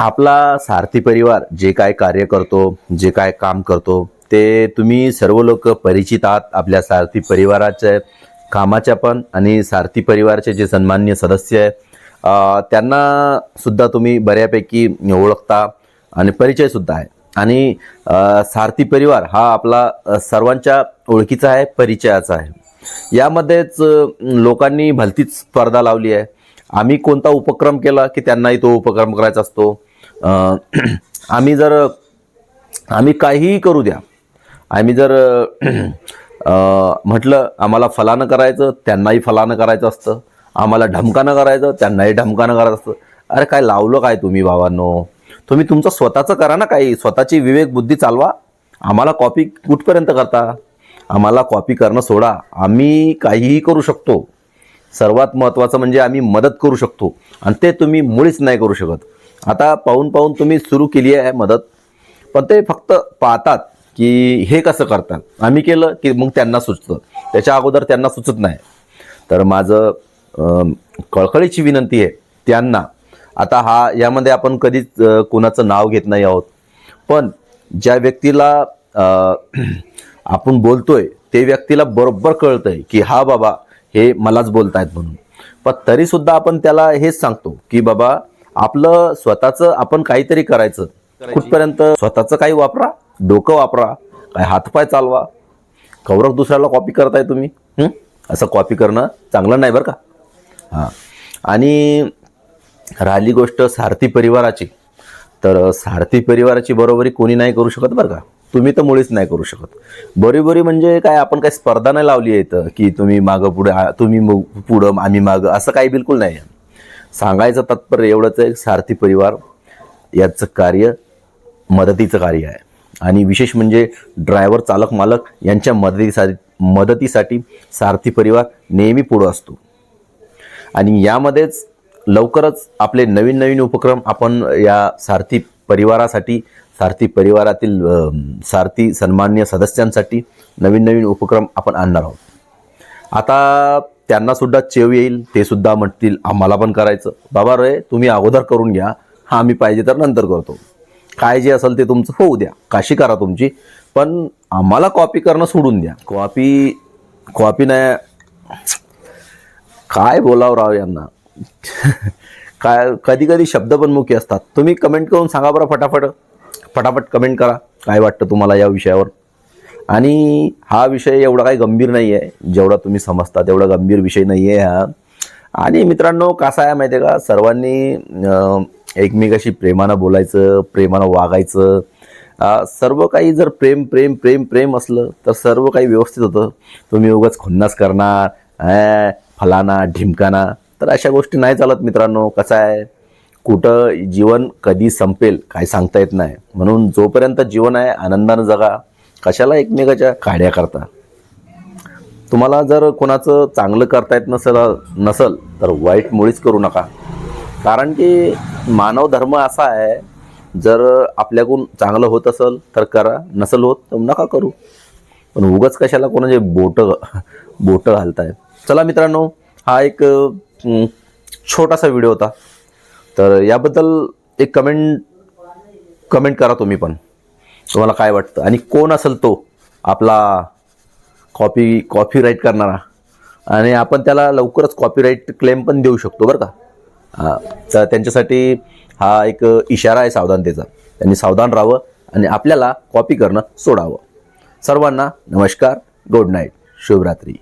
आपला सारथी परिवार जे काय कार्य करतो जे काय काम करतो ते तुम्ही सर्व लोक परिचित आहात आपल्या सारथी परिवाराच्या कामाच्या पण आणि सारथी परिवाराचे जे सन्मान्य सदस्य आहे त्यांना सुद्धा तुम्ही बऱ्यापैकी ओळखता आणि परिचयसुद्धा आहे. आणि सारथी परिवार हा आपला सर्वांच्या ओळखीचा आहे परिचयाचा आहे. यामध्येच लोकांनी भलतीच स्पर्धा लावली आहे. आम्ही कोणता उपक्रम केला की त्यांनाही तो उपक्रम करायचा असतो? आम्ही जर आम्ही काहीही करू द्या आम्ही जर म्हटलं आम्हाला फलानं करायचं त्यांनाही फलानं करायचं असतं आम्हाला ढमकानं करायचं त्यांनाही ढमकानं करायचं असतं. अरे काय लावलं काय तुम्ही भावांनो? तुम्ही तुमचं स्वतःचं करा ना काही स्वतःची विवेक बुद्धी चालवा. आम्हाला कॉपी कुठपर्यंत करता? आम्हाला कॉपी करणं सोडा. आम्ही काहीही करू शकतो. सर्वात महत्त्वाचं म्हणजे आम्ही मदत करू शकतो. आणि ते तुम्ही मुळीच नाही करू शकत. आता पाहून पाहून तुम्ही सुरू केली आहे मदत पण ते फक्त पाहतात की हे कसं करतात. आम्ही केलं की मग त्यांना सुचतं. त्याच्या अगोदर त्यांना सुचत नाही. तर माझं कळकळीची विनंती आहे त्यांना. आता हा यामध्ये आपण कधीच कोणाचं नाव घेत नाही आहोत. पण ज्या व्यक्तीला आपण बोलतोय ते व्यक्तीला बरोबर कळतंय की हा बाबा हे मलाच बोलतायत म्हणून. पण तरीसुद्धा आपण त्याला हेच सांगतो की बाबा आपलं स्वतःचं आपण काहीतरी करायचं. कुठपर्यंत स्वतःचं काही वापरा डोकं वापरा काय हातपाय चालवा. कौरव दुसऱ्याला कॉपी करताय तुम्ही? असं कॉपी करणं चांगलं नाही बरं का? हां. आणि राहिली गोष्ट सारथी परिवाराची. तर सारथी परिवाराची बरोबरी कोणी नाही करू शकत बरं का? तुम्ही तर मुळीच नाही करू शकत. बरोबरी म्हणजे काय आपण काय स्पर्धा नाही लावली आहे की तुम्ही मागं पुढे तुम्ही पुढं आम्ही मागं असं काही बिलकुल नाही आहे. सांगायचं तात्पर्य एवढंच आहे सारथी परिवार याचं कार्य मदतीचं कार्य आहे. आणि विशेष म्हणजे ड्रायव्हर चालक मालक यांच्या मदतीसाठी मदतीसाठी सारथी परिवार नेहमी पुढं असतो. आणि यामध्येच लवकरच आपले नवीन नवीन उपक्रम आपण या सारथी परिवारासाठी सारथी परिवारातील सारथी सन्मान्य सदस्यांसाठी नवीन नवीन उपक्रम आपण आणणार आहोत. आता त्यांना सुद्धा चेव येईल ते सुद्धा म्हणतील आम्हाला पण करायचं. बाबा रे तुम्ही अगोदर करून घ्या हा आम्ही पाहिजे तर नंतर करतो. काय जे असेल ते तुमचं होऊ द्या काशी करा तुमची पण आम्हाला कॉपी करणं सोडून द्या. कॉपी कॉपी नाही. काय बोलावं राव यांना? काय कधी कधी शब्द पण मुखी असतात. तुम्ही कमेंट करून सांगा बरं फटाफट. फटाफट कमेंट करा. काय वाटतं तुम्हाला या विषयावर? आणि हा विषय एवढा काही गंभीर नाही आहे जेवढा तुम्ही समजता तेवढा गंभीर विषय नाही आहे हा. आणि मित्रांनो कसा आहे माहिती आहे का? सर्वांनी एकमेकाशी प्रेमानं बोलायचं प्रेमानं वागायचं. सर्व काही जर प्रेम प्रेम प्रेम प्रेम असलं तर सर्व काही व्यवस्थित होतं. तुम्ही उगाच खुन्नास करणार फलाना ढिमकाना तर अशा गोष्टी नाही चालत मित्रांनो. कसं आहे? कुठं जीवन कधी संपेल काय सांगता येत नाही. म्हणून जोपर्यंत जीवन आहे आनंदानं जगा. कशाला एकमेकाच्या काड्या करता? तुम्हाला जर कोणाचं चांगलं करता येत नसेल नसल तर वाईट मुळीच करू नका. कारण की मानव धर्म असा आहे जर आपल्याकडून चांगलं होत असेल तर करा. नसेल होत तर नका करू. पण उगाच कशाला कोणाचे बोटं बोटं घालताय? चला मित्रांनो हा एक छोटासा व्हिडिओ होता. तर याबद्दल एक कमेंट कमेंट करा तुम्ही पण. तुम्हाला काय वाटतं? आणि कोण असेल तो? आपला कॉपी कॉपीराईट करणारा. आणि आपण त्याला लवकरच कॉपीराईट क्लेम पण देऊ शकतो बरं का? हां तर त्यांच्यासाठी हा एक इशारा आहे सावधानतेचा. त्यांनी सावधान राहावं आणि आपल्याला कॉपी करणं सोडावं. सर्वांना नमस्कार गुड नाईट शुभरात्री.